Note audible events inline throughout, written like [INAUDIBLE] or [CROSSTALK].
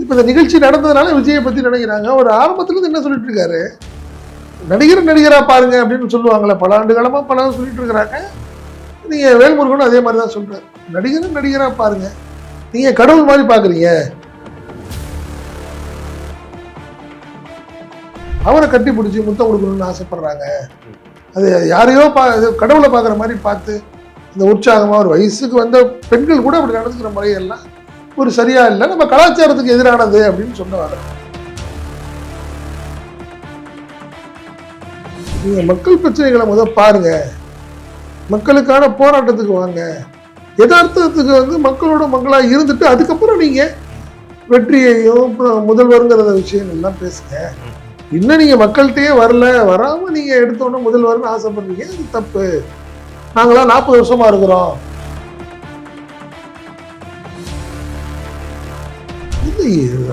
இப்போ இந்த நிகழ்ச்சி நடந்ததுனால விஜயை பத்தி நினைக்கிறாங்க. ஒரு ஆரம்பத்துலேருந்து என்ன சொல்லிட்டு இருக்காரு? நடிகர் நடிகரா பாருங்க அப்படின்னு சொல்லுவாங்கல்ல. பல ஆண்டு காலமா பல சொல்லிட்டு இருக்கிறாங்க. நீங்க வேல்முருகனும் அதே மாதிரி தான் சொல்கிறார் நடிகரும் நடிகரா பாருங்க. நீங்க கடவுள் மாதிரி பாக்குறீங்க. அவரை கட்டி பிடிச்சி முத்தம் கொடுக்கணும்னு ஆசைப்படுறாங்க. அது யாரையோ பா கடவுளை பார்க்குற மாதிரி பார்த்து இந்த உற்சாகமாக ஒரு வயசுக்கு வந்த பெண்கள் கூட அப்படி நடந்துக்கிற முறையெல்லாம் ஒரு சரியா இல்லை. நம்ம கலாச்சாரத்துக்கு எதிரானது அப்படின்னு சொன்னாங்க நீங்க மக்கள் பிரச்சனைகளை முதல் பாருங்க. மக்களுக்கான போராட்டத்துக்கு வாங்க. யதார்த்தத்துக்கு வந்து மக்களோட மக்களாக இருந்துட்டு அதுக்கப்புறம் நீங்க வெற்றியையும் முதல்வருங்கிறத முதல்வருங்கிற விஷயம் எல்லாம் பேசுங்க. இன்னும் நீங்க மக்கள்கிட்டயே வரல. வராம நீங்க எடுத்தோன்னே முதல்வர்னு ஆசைப்படுறீங்க. அது தப்பு. நாங்களாம் நாற்பது வருஷமா இருக்கிறோம்.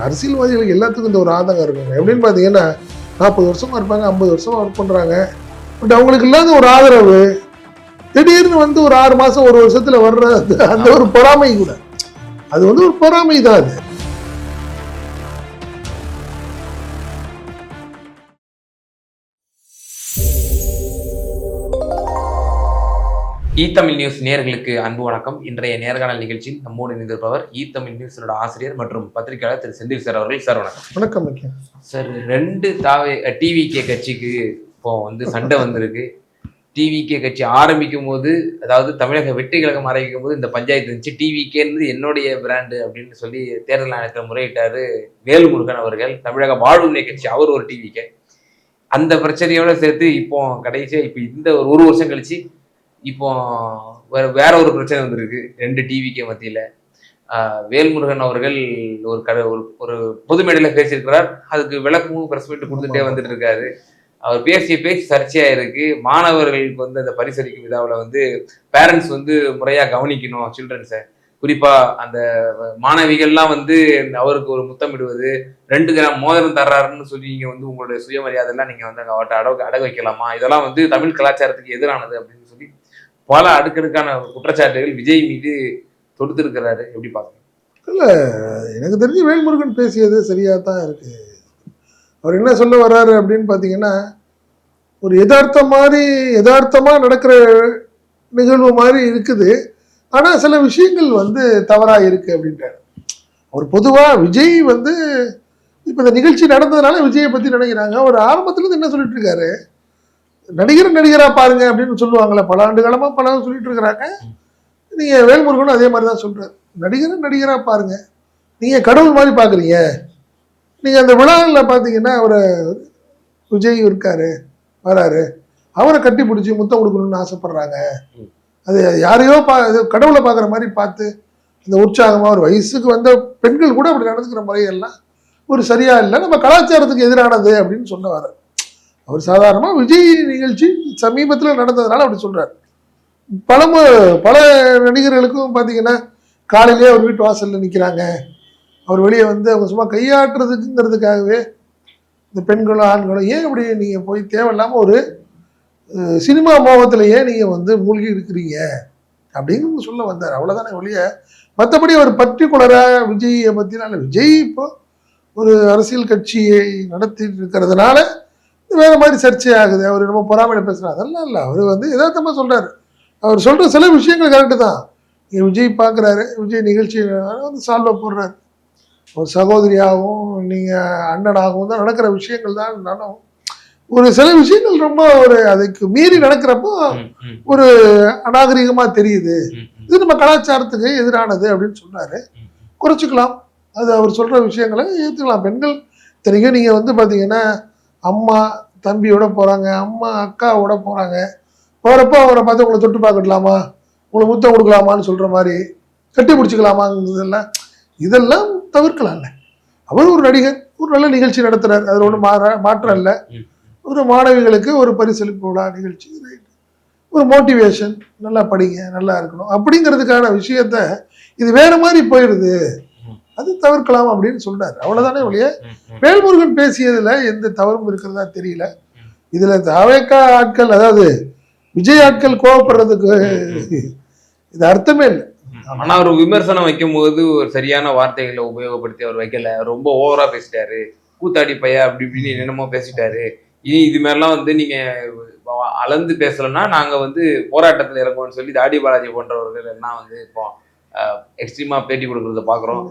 அரசியல்வாதிகளுக்கு எல்லாத்துக்கும் இந்த ஒரு ஆதங்கம் இருக்குங்க. எப்படின்னு பார்த்தீங்கன்னா நாற்பது வருஷமா இருப்பாங்க ஐம்பது வருஷமா ஒர்க் பண்ணுறாங்க பட் அவங்களுக்கு இல்லாத ஒரு ஆதரவு திடீர்னு வந்து ஒரு ஆறு மாதம் ஒரு வருஷத்தில் வர்ற அந்த ஒரு பொறாமை கூட. அது வந்து ஒரு பொறாமை தான் அது. ஈ தமிழ் நியூஸ் நேயர்களுக்கு அன்பு வணக்கம். இன்றைய நேர்காணல் நிகழ்ச்சியில் நம்மோடு இணைந்திருப்பவர் ஈ தமிழ் நியூஸோட ஆசிரியர் மற்றும் பத்திரிகையாளர் திரு செந்தில் சார் அவர்கள். சார் வணக்கம். வணக்கம். சார் ரெண்டு தாவே டிவிகே கட்சிக்கு இப்போ வந்து சண்டை வந்திருக்கு. டிவிகே கட்சி ஆரம்பிக்கும் போது அதாவது தமிழக வெற்றி கழகம் ஆரம்பிக்கும் போது இந்த பஞ்சாயத்து இருந்துச்சு. டிவிகேன்றது என்னுடைய பிராண்டு அப்படின்னு சொல்லி தேர்தல் ஆணையத்தில் முறையிட்டாரு வேல்முருகன் அவர்கள். தமிழக வாழ்வுரிமை கட்சி அவர் ஒரு டிவிகே அந்த பிரச்சனையோட சேர்த்து இப்போ கடைசியா இப்போ இந்த ஒரு ஒரு வருஷம் கழிச்சு இப்போ வேற வேற ஒரு பிரச்சனை வந்திருக்கு. ரெண்டு டிவிக்கு மத்தியில. வேல்முருகன் அவர்கள் ஒரு கட ஒரு ஒரு பொது மேடையில பேசியிருக்கிறார். அதுக்கு விளக்கமும் பிரஸ் மீட் கொடுத்துட்டே. வந்துட்டு இருக்காரு அவர் பேசிய பேச்சு சர்ச்சையா இருக்கு. மாணவர்களுக்கு வந்து அந்த பரிசளிக்கும் விழாவில் வந்து பேரண்ட்ஸ் வந்து முறையா கவனிக்கணும் சில்ட்ரன்ஸை குறிப்பா அந்த மாணவிகள்லாம் வந்து அவருக்கு ஒரு முத்தமிடுவது ரெண்டு கிராம் மோதிரம் தர்றாருன்னு சொல்லி நீங்க வந்து உங்களுடைய சுயமரியாதை எல்லாம் நீங்க வந்து அவர்கிட்ட அடகு அடகு வைக்கலாமா? இதெல்லாம் வந்து தமிழ் கலாச்சாரத்துக்கு எதிரானது அப்படின்னு பல அடுக்கடுக்கான குற்றச்சாட்டுகள் விஜய் மீது தொடுத்திருக்கிறாரு. எப்படி இல்லை எனக்கு தெரிஞ்சு வேல்முருகன் பேசியது சரியாக தான் இருக்கு. அவர் என்ன சொல்ல வர்றாரு அப்படின்னு பார்த்தீங்கன்னா ஒரு யதார்த்த மாதிரி யதார்த்தமாக நடக்கிற நிகழ்வு மாதிரி இருக்குது. ஆனால் சில விஷயங்கள் வந்து தவறாக இருக்குது அப்படின்றாரு அவர் பொதுவாக விஜய் வந்து இப்போ இந்த நிகழ்ச்சி நடந்ததுனால விஜயை பற்றி நினைக்கிறாங்க. அவர் ஆரம்பத்துலேருந்து என்ன சொல்லிட்டு இருக்காரு? நடிகர் நடிகராக பாருங்க அப்படின்னு சொல்லுவாங்களே பல ஆண்டு காலமாக பல சொல்லிட்டு இருக்கிறாங்க. நீங்கள் வேல்முருகனும் அதே மாதிரி தான் சொல்கிறார் நடிகர் நடிகராக பாருங்க. நீங்கள் கடவுள் மாதிரி பார்க்குறீங்க நீங்கள் அந்த விழாவில் பார்த்தீங்கன்னா அவரை விஜய் இருக்காரு வராரு. அவரை கட்டி பிடிச்சி முத்தம் கொடுக்கணும்னு ஆசைப்படுறாங்க. அது யாரையோ பா கடவுளை பார்க்குற மாதிரி பார்த்து இந்த உற்சாகமாக ஒரு வயசுக்கு வந்த பெண்கள் கூட அப்படி நடந்துக்கிற முறையெல்லாம் ஒரு சரியாக இல்லை. நம்ம கலாச்சாரத்துக்கு எதிரானது அப்படின்னு சொன்ன வர அவர் சாதாரணமாக விஜய் நிகழ்ச்சி சமீபத்தில் நடந்ததுனால அப்படி சொல்கிறார் பல பல நடிகர்களுக்கும் பார்த்தீங்கன்னா காலையிலேயே அவர் வீட்டு வாசலில் நிற்கிறாங்க அவர் வெளியே வந்து அவங்க சும்மா கையாட்டுறதுக்குங்கிறதுக்காகவே இந்த பெண்களும் ஆண்களும் ஏன் இப்படி நீங்கள் போய் தேவையில்லாமல் ஒரு சினிமா மோகத்தில் ஏன் நீங்கள் வந்து மூழ்கி இருக்கிறீங்க? அப்படின்னு சொல்ல வந்தார். அவ்வளோதானே ஒழிய மற்றபடி அவர் பர்டிகுலராக விஜயை பற்றினால விஜய் இப்போ ஒரு அரசியல் கட்சியை நடத்திட்டு இருக்கிறதுனால வேற மாதிரி சர்ச்சை ஆகுது. அவர் நம்ம பொறாமையில பேசுகிறார் அதெல்லாம் இல்லை. அவர் வந்து யதார்த்தமாக சொல்றாரு. அவர் சொல்கிற சில விஷயங்கள் கரெக்டு தான். இங்க விஜய் பார்க்குறாரு விஜய் நிகழ்ச்சி வந்து சால்வை போடுறாரு. ஒரு சகோதரியாகவும் நீங்கள் அண்ணனாகவும் தான் நடக்கிற விஷயங்கள் தான் நானும் ஒரு சில விஷயங்கள் ரொம்ப ஒரு அதுக்கு மீறி நடக்கிறப்போ ஒரு அநாகரிகமாக தெரியுது. இது நம்ம கலாச்சாரத்துக்கு எதிரானது அப்படின்னு சொன்னாரு. குறைச்சிக்கலாம். அது அவர் சொல்ற விஷயங்களை ஏற்றுக்கலாம் பெண்கள் தெரியும் நீங்க வந்து பாத்தீங்கன்னா அம்மா தம்பியோட போகிறாங்க அம்மா அக்காவோட போகிறாங்க போகிறப்போ அவரை பார்த்து உங்களை தொட்டு பார்க்கலாமா உங்களை முத்தம் கொடுக்கலாமான்னு சொல்கிற மாதிரி கட்டி பிடிச்சிக்கலாமாங்கிறதெல்லாம் இதெல்லாம் தவிர்க்கலாம்ல. அவர் ஒரு நடிகர் ஒரு நல்ல நிகழ்ச்சி நடத்துகிறார் அதில் ஒன்றும் மாற மாற்றம் இல்லை. ஒரு மாணவிகளுக்கு ஒரு பரிசளிப்பு விழா நிகழ்ச்சி. ஒரு மோட்டிவேஷன் நல்லா படிங்க நல்லா இருக்கணும். அப்படிங்கிறதுக்கான விஷயத்த இது வேறு மாதிரி போயிடுது. அது தவிர்க்கலாம் அப்படின்னு சொல்றாரு. அவ்வளவுதானே ஒழிய. வேல்முருகன் பேசியதுல எந்த தவறும் இருக்கிறதா தெரியல. இதுல தாவேக்கா ஆட்கள் அதாவது விஜய் ஆட்கள் கோவப்படுறதுக்கு [LAUGHS] இது அர்த்தமே இல்லை. ஆனா அவர் விமர்சனம் வைக்கும் போது ஒரு சரியான வார்த்தைகளை உபயோகப்படுத்தி அவர் வைக்கல. ரொம்ப ஓவரா பேசிட்டாரு. கூத்தாடி பையா அப்படி இப்படின்னு என்னென்னமோ பேசிட்டாரு. இனி இது மாதிரிலாம் வந்து நீங்க அளந்து பேசலைன்னா நாங்க வந்து போராட்டத்துல இறங்குவோம்னு சொல்லி தாடி பாலாஜி போன்றவர்கள் எல்லாம் வந்து இப்போ எக்ஸ்ட்ரீமா பேட்டி கொடுக்கறத பாக்குறோம்.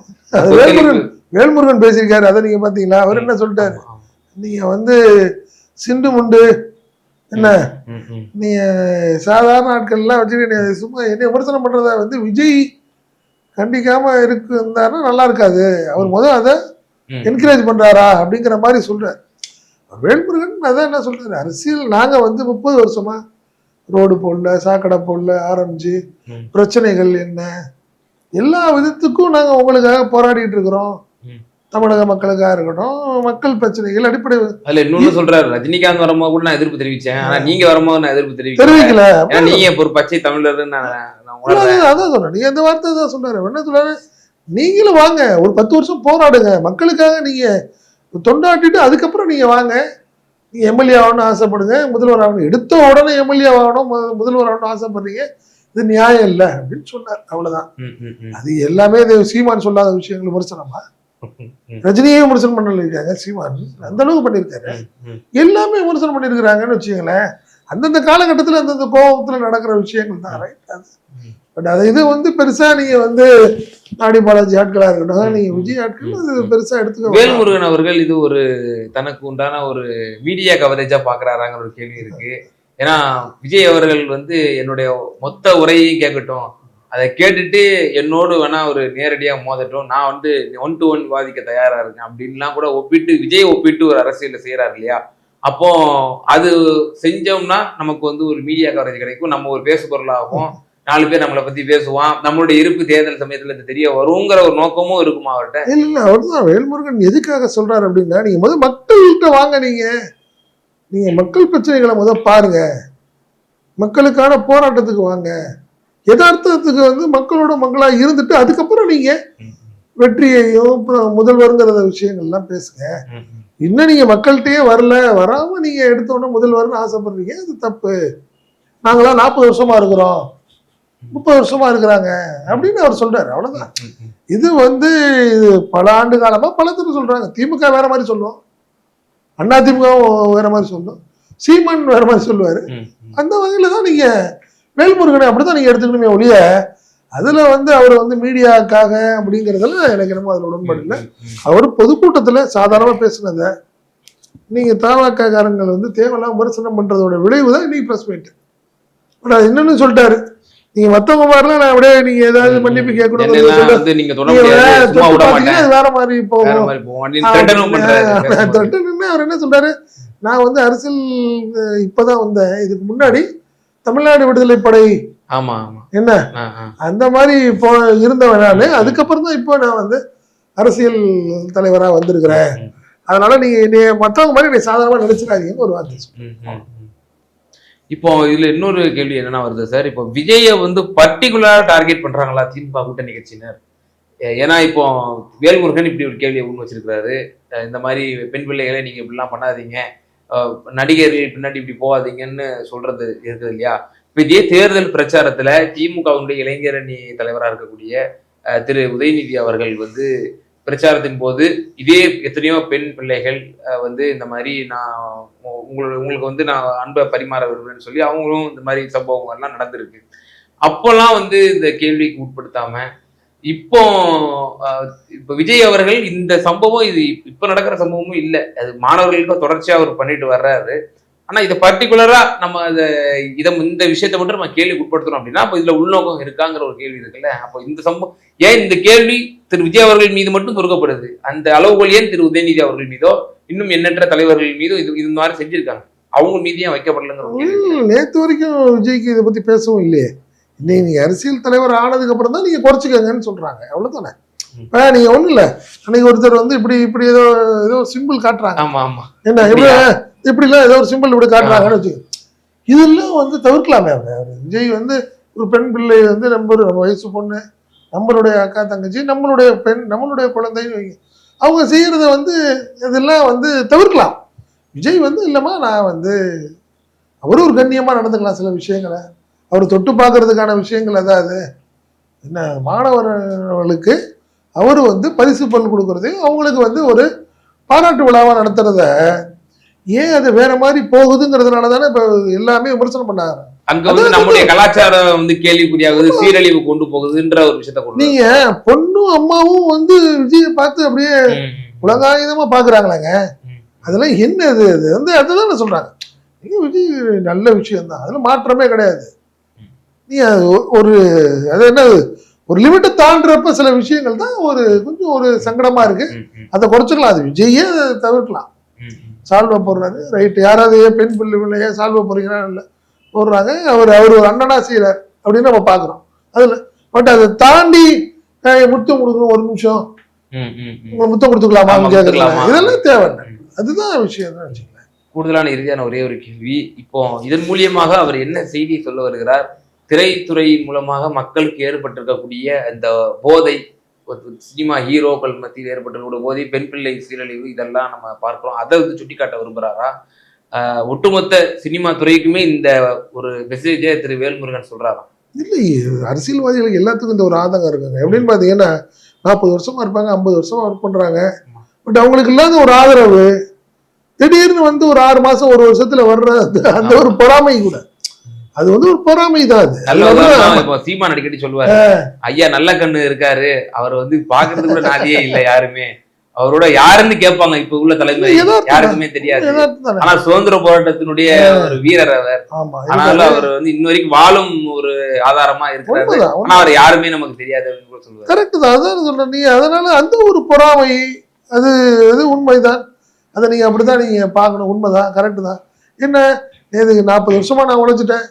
வேல்முருகன் வேல்முருகன் பேசியிருக்காரு. அதை நீங்க பாத்தீங்களா? அவர் என்ன சொல்லிட்டாரு? நீங்க வந்து சிண்டு முண்டு என்ன? நீங்க சாதாரண ஆட்கள்லாம் வச்சுட்டு சும்மா என்ன விமர்சனம் பண்றத வந்து விஜய் கண்டிக்காம இருக்குந்தாருன்னா நல்லா இருக்காது. அவர் முதல் அதை. என்கரேஜ் பண்றாரா அப்படிங்கிற மாதிரி சொல்றாரு. வேல்முருகன் அதான் என்ன சொல்றாரு? அரசியல் நாங்க வந்து முப்பது வருஷமா ரோடு போடல சாக்கடை போடல ஆரம்பிச்சு. பிரச்சனைகள் என்ன? எல்லா விதத்துக்கும் நாங்க உங்களுக்காக போராடிட்டு இருக்கிறோம். தமிழக மக்களுக்காக இருக்கட்டும் மக்கள் பிரச்சனைகள் அடிப்படை அதுல இன்னொன்னு சொல்றாரு ரஜினிகாந்த் வரும்போது கூட நான் எதிர்ப்பு தெரிவிச்சேன். ஆனா நீங்க வரும்போது நான் எதிர்ப்பு தெரிவிக்கல. தெரிவிக்கல. நீங்க ஒரு பச்சை தமிழர்னு நான் அதான் சொல்றேன் நீங்க அந்த வார்த்தை தான் சொன்னாரு. என்ன சொல்றாரு? நீங்களும் வாங்க. ஒரு பத்து வருஷம் போராடுங்க. மக்களுக்காக நீங்க தொண்டாட்டிட்டு அதுக்கப்புறம் நீங்க வாங்க. நீங்க எம்எல்ஏ ஆகணும்னு ஆசைப்படுங்க. முதல்வர் ஆகணும். எடுத்த உடனே எம்எல்ஏ ஆகணும். முதல்வர் ஆகணும்னு ஆசைப்படுறீங்க. இது நியாயம் இல்லை அப்படின்னு சொன்னார். அவ்வளவுதான். அது எல்லாமே இது சீமான் சொல்லாத விஷயங்கள் விமர்சனமா? ரஜினியே விமர்சனம் பண்ணிருக்காங்க சீமான். அந்த அளவுக்கு பண்ணியிருக்காரு. ம். எல்லாமே விமர்சனம் பண்ணியிருக்கிறாங்கன்னு வச்சுக்கங்களேன். அந்தந்த காலகட்டத்தில் அந்தந்த கோபத்தில் நடக்கிற விஷயங்கள் தான் ரைட் அது. பட் அது இது வந்து பெருசா நீங்க வந்து நாடி பாலாஜி ஆட்களா இருக்கட்டும் நீங்க விஜய் ஆட்கள் அது பெருசா எடுத்துக்க. வேல்முருகன் அவர்கள் இது ஒரு தனக்கு உண்டான ஒரு மீடியா கவரேஜா பாக்குறாராங்கிற ஒரு கேள்வி இருக்கு. ஏன்னா விஜய் அவர்கள் வந்து என்னுடைய மொத்த உரையையும் கேட்கட்டும். அதை கேட்டுட்டு என்னோடு வேணா ஒரு நேரடியாக மோதட்டும். நான் வந்து ஒன் டு ஒன் விவாதிக்க தயாராக இருக்கேன். அப்படின்லாம் கூட ஒப்பிட்டு விஜய் ஒப்பிட்டு ஒரு அரசியலில் செய்கிறார் இல்லையா? அப்போ அது செஞ்சோம்னா நமக்கு வந்து ஒரு மீடியா கவரேஜ் கிடைக்கும். நம்ம ஒரு பேசு பொருளாகும் நாலு பேர் நம்மளை பத்தி பேசுவான். நம்மளுடைய இருப்பு தேர்தல் சமயத்துல இது தெரிய வருங்கிற ஒரு நோக்கமும் இருக்குமா அவர்கிட்ட? இல்ல இல்ல அவர்தான். வேல்முருகன் எதுக்காக சொல்றாரு அப்படின்னா நீங்க முதல் மக்கள்கிட்ட வாங்க நீங்க. நீங்கள் மக்கள் பிரச்சனைகளை முதல் பாருங்க. மக்களுக்கான போராட்டத்துக்கு வாங்க. யதார்த்தத்துக்கு வந்து மக்களோட மக்களாக இருந்துட்டு அதுக்கப்புறம் நீங்கள் வெற்றியையும் அப்புறம் முதல்வருங்கிற விஷயங்கள்லாம் பேசுங்க. இன்னும் நீங்கள் மக்கள்கிட்டயே வரல வராமல் நீங்கள் எடுத்த உடனே முதல்வர்னு ஆசைப்படுறீங்க அது தப்பு. நாங்களாம் நாற்பது வருஷமாக இருக்கிறோம். முப்பது வருஷமா இருக்கிறாங்க அப்படின்னு அவர் சொல்றாரு. அவ்வளவுதான். இது வந்து இது பல ஆண்டு காலமா பல தடவை சொல்றாங்க. திமுக வேற மாதிரி சொல்லுவோம். திமுக வேற மாதிரி சொல்லும். சீமான் வேற மாதிரி சொல்லுவாரு. அந்த வகையில தான் நீங்க வேல்முருகனை அப்படிதான் நீங்க எடுத்துக்கணுமே ஒழிய அதுல வந்து அவர் வந்து மீடியாக்காக அப்படிங்கறதெல்லாம் எனக்கு என்னமோ அதுல உடன்பாடு இல்லை. அவர் பொதுக்கூட்டத்துல சாதாரணமா பேசுனத நீங்க தாவாக்காரங்கள் வந்து தேவையில்லாம விமர்சனம் பண்றதோட விளைவு தான் இன்னைக்கு பிரஸ் மீட் பட் அது இன்னொன்னு சொல்லிட்டாரு. நீங்க மத்தவங்க மாதிரிலாம் நான் அப்படியே நீங்க ஏதாவது மன்னிப்பு கேட்கணும் நீங்க அது வேற மாதிரி போகும் மாதிரி. த்ரெட்டன்னு அவர் என்ன சொல்றாரு? நான் வந்து அரசியல் இப்பதான் வந்தேன். இதுக்கு முன்னாடி தமிழ்நாடு விடுதலை படை ஆமா என்ன. அந்த மாதிரி இப்போ இருந்தவன் நானு. அதுக்கப்புறம் தான் இப்போ நான் வந்து அரசியல் தலைவரா வந்திருக்கிறேன். அதனால நீங்க மத்தவங்க மாதிரி நீ சாதாரணமா நினைச்சிடாதீங்கன்னு ஒரு வார்த்தை. இப்போ இதுல இன்னொரு கேள்வி என்னன்னா வருது சார். இப்போ விஜயை வந்து பர்டிகுலரா டார்கெட் பண்றாங்களா திமுக கூட்டணி கட்சியினர்? ஏன்னா இப்போ வேல்முருகன் இப்படி ஒரு கேள்வியை முன் வச்சிருக்கிறாரு. இந்த மாதிரி பெண் பிள்ளைகளை நீங்க இப்படிலாம் பண்ணாதீங்க. நடிகர்கள் பின்னாடி இப்படி போகாதீங்கன்னு சொல்றது இருக்குது இல்லையா? இப்போ இதே தேர்தல் பிரச்சாரத்துல திமுகவுடைய இளைஞரணி தலைவராக இருக்கக்கூடிய திரு உதயநிதி அவர்கள் வந்து பிரச்சாரத்தின் போது இதே எத்தனையோ பெண் பிள்ளைகள் வந்து இந்த மாதிரி நான் உங்களோட உங்களுக்கு வந்து நான் அன்பை பரிமாற விரும்புறேன்னு சொல்லி அவங்களும் இந்த மாதிரி சம்பவங்கள்லாம் நடந்திருக்கு. அப்போல்லாம் வந்து இந்த கேள்விக்கு உட்படுத்தாம இப்போ இப்போ விஜய் அவர்கள் இந்த சம்பவம் இது இப்போ நடக்கிற சம்பவமும் இல்லை. அது மாணவர்களுக்கு தொடர்ச்சியாக அவர் பண்ணிட்டு வர்றாரு. ஆனா இதை பர்டிகுலரா நம்ம அதை இதை இந்த விஷயத்தை மட்டும் நம்ம கேள்விக்கு உட்படுத்தணும் அப்படின்னா அப்போ இதுல உள்நோக்கம் இருக்காங்கிற ஒரு கேள்வி இருக்குல்ல அப்போ இந்த சம்பவம் ஏன் இந்த கேள்வி திரு விஜய் அவர்கள் மீது மட்டும் தொடுக்கப்படுது அந்த அளவுகள் ஏன் திரு உதயநிதி அவர்கள் மீதோ இன்னும் எண்ணற்ற தலைவர்கள் மீதும் இது இது மாதிரி செஞ்சிருக்காங்க? அவங்க மீது ஏன் வைக்கப்படலைங்கிற கேள்வி நேத்து வரைக்கும் விஜய்க்கு இதை பத்தி பேசவும் இல்லையே. இன்னைக்கு நீங்க அரசியல் தலைவர் ஆனதுக்கு அப்புறம் தான் நீங்க குறைச்சிக்கங்கன்னு சொல்றாங்க. அவ்வளவுதானே? இப்ப நீங்க ஒண்ணும் இல்ல. அன்னைக்கு ஒருத்தர் வந்து இப்படி இப்படி ஏதோ ஏதோ சிம்பிள் காட்டுறாங்க. ஆமா ஆமா. என்ன இப்படி இப்படிலாம் ஏதோ ஒரு சிம்பிள் இப்படி காட்டுறாங்கன்னு வச்சுக்கோ. இதெல்லாம் வந்து தவிர்க்கலாமே அவர். அவர் விஜய் வந்து ஒரு பெண் பிள்ளை வந்து நம்ம ஒரு நம்ம வயசு பொண்ணு நம்மளுடைய அக்கா தங்கச்சி நம்மளுடைய பெண் நம்மளுடைய குழந்தைன்னு வைங்க. அவங்க செய்யறத வந்து இதெல்லாம் வந்து தவிர்க்கலாம். விஜய் வந்து இல்லைம்மா நான் வந்து அவரும் ஒரு கண்ணியமா நடந்துக்கலாம் சில விஷயங்களை. அவர் தொட்டு பார்க்கறதுக்கான விஷயங்கள் அதாவது என்ன மாணவர்களுக்கு அவர் வந்து பரிசு பொருள் கொடுக்கறதையும் அவங்களுக்கு வந்து ஒரு பாராட்டு விழாவா நடத்துறத ஏன் அது வேற மாதிரி போகுதுங்கிறதுனால தானே இப்போ எல்லாமே விமர்சனம் பண்ணாங்க அங்க வந்து நம்முடைய கலாச்சாரம் வந்து கேள்விக்குறியாகுது சீரழிவு கொண்டு போகுதுன்ற ஒரு விஷயத்த கொண்டு நீங்க பொண்ணும் அம்மாவும் வந்து விஜயை பார்த்து அப்படியே. உலகாயுதமா பாக்குறாங்களாங்க. அதெல்லாம் என்னது அது வந்து அதுதான் சொல்றாங்க. நீங்க விஜய் நல்ல விஷயம் தான் அதுல மாற்றமே கிடையாது. நீ அது ஒரு அது என்னது ஒரு லிமிட்டை தாண்டுறப்ப சில விஷயங்கள் தான் ஒரு கொஞ்சம் ஒரு சங்கடமா இருக்கு. அதை குறைச்சிக்கலாம். அது விஜயே தவிர்க்கலாம். சால்வை போடுறாரு. ரைட் யாராவது ஏன் பெண் பிள்ளை பிள்ளைய சால்வை போடுறீங்கன்னா இல்லை. போடுறாங்க அவர் அவர் ஒரு அண்ணனா செய்யறார் அப்படின்னு நம்ம பார்க்குறோம். அதில் பட் அதை தாண்டி முத்தம் கொடுக்கணும் ஒரு நிமிஷம். ம், ம், ம். உங்களை முத்தம் கொடுத்துக்கலாமா கேட்கலாம்? இதெல்லாம் தேவை அதுதான் விஷயம் தான் கூடுதலான இறுதியான ஒரே ஒரு கேள்வி. இப்போ இதன் மூலியமாக அவர் என்ன செய்தி சொல்ல வருகிறார்? திரைத்துறை மூலமாக மக்களுக்கு ஏற்பட்டிருக்கக்கூடிய அந்த போதை சினிமா ஹீரோக்கள் மத்தியில் ஏற்பட்டிருக்கக்கூடிய போதை பெண் பிள்ளை சீரழிவு இதெல்லாம் நம்ம பார்க்கிறோம். அதை வந்து சுட்டிக்காட்ட விரும்புகிறாரா ஒட்டுமொத்த சினிமா துறைக்குமே இந்த ஒரு மெசேஜை திரு வேல்முருகன் சொல்றாரா? இல்லை அரசியல்வாதிகளுக்கு எல்லாத்துக்கும் இந்த ஒரு ஆதங்கம் இருக்குங்க. எப்படின்னு பார்த்தீங்கன்னா நாற்பது வருஷமா இருப்பாங்க ஐம்பது வருஷமா ஒர்க் பண்றாங்க. பட் அவங்களுக்கு இல்லாத ஒரு ஆதரவு திடீர்னு வந்து ஒரு ஆறு மாசம் ஒரு வருஷத்துல வர்ற அந்த- அந்த ஒரு பொறாமை கூட. அது வந்து ஒரு பொறாமை தான் அது. நல்ல சீமான் அடிக்கடி சொல்லுவாரு. ஐயா நல்ல கண்ணு இருக்காரு. அவர் வந்து பாக்குறது கூட நாதியே இல்லை யாருமே. அவரோட யாருன்னு கேட்பாங்க இப்ப உள்ள யதார்த்தம் யாருக்குமே தெரியாது. ஆனா சுதந்திர போராட்டத்தினுடைய ஒரு வீரர் அவர். ஆனாலும் இருக்காரு. அவர் வந்து இன்ன வரைக்கும் வாழும் ஒரு ஆதாரமா இருக்கிறாரு. ஆனா அவர் யாருமே நமக்கு தெரியாது அப்படின்னு கூட சொல்லுவாரு. கரெக்ட் தான். அதான் சொல்றேன். நீ அதனால அந்த ஒரு பொறாமை அது அது உண்மைதான். அதை நீங்க அப்படிதான் நீங்க பார்க்கணும். உண்மைதான். கரெக்ட் தான். என்ன? நேற்று நாற்பது வருஷமா நான் உழைச்சிட்டேன்.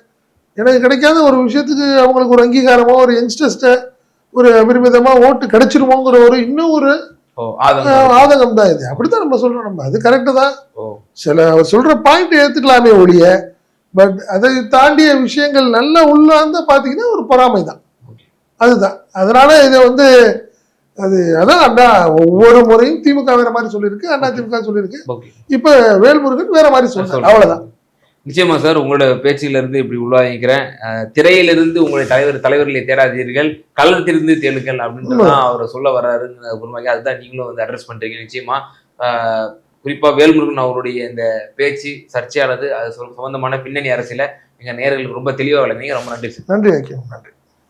எனக்கு கிடைக்காத ஒரு விஷயத்துக்கு அவங்களுக்கு ஒரு அங்கீகாரமோ ஒரு யங்ஸ்டர்ஸ்ட ஒரு அபரிமிதமா ஓட்டு கிடைச்சிருமோங்கிற ஒரு இன்னும் ஒரு ஆதங்கம். தான் இது. அப்படித்தான் நம்ம சொல்றோம் நம்ம. அது கரெக்டு தான். சில அவர் சொல்ற பாயிண்ட் ஏத்துக்கலாமே ஒழிய பட் அதை தாண்டிய விஷயங்கள் நல்ல உள்ளார்ந்த பாத்தீங்கன்னா ஒரு பொறாமை தான். அதுதான். அதனால இதை வந்து அது அதான் அண்ணா ஒவ்வொரு முறையும் திமுக வேற மாதிரி சொல்லியிருக்கு அண்ணா திமுக சொல்லியிருக்கு. இப்ப வேல்முருகன் வேற மாதிரி சொன்னார் அவ்வளவுதான். நிச்சயமா சார் உங்களோட பேச்சில இருந்து இப்படி உள்வாங்கிக்கிறேன். திரையிலிருந்து உங்களுடைய தலைவர் தலைவர்களை தேடாதீர்கள். களத்திலிருந்து தேடுங்கள் அப்படின்றதான் அவர் சொல்ல வர்றாருங்கிற உண்மையாக அதுதான் நீங்களும் வந்து அட்ரஸ் பண்றீங்க. நிச்சயமா அஹ், குறிப்பா வேல்முருகன் அவருடைய இந்த பேச்சு சர்ச்சையானது அது சம்பந்தமான பின்னணி அரசியல எங்க நேர்களுக்கு ரொம்ப தெளிவா விளங்குனீங்க ரொம்ப நன்றி சார். நன்றி நன்றி.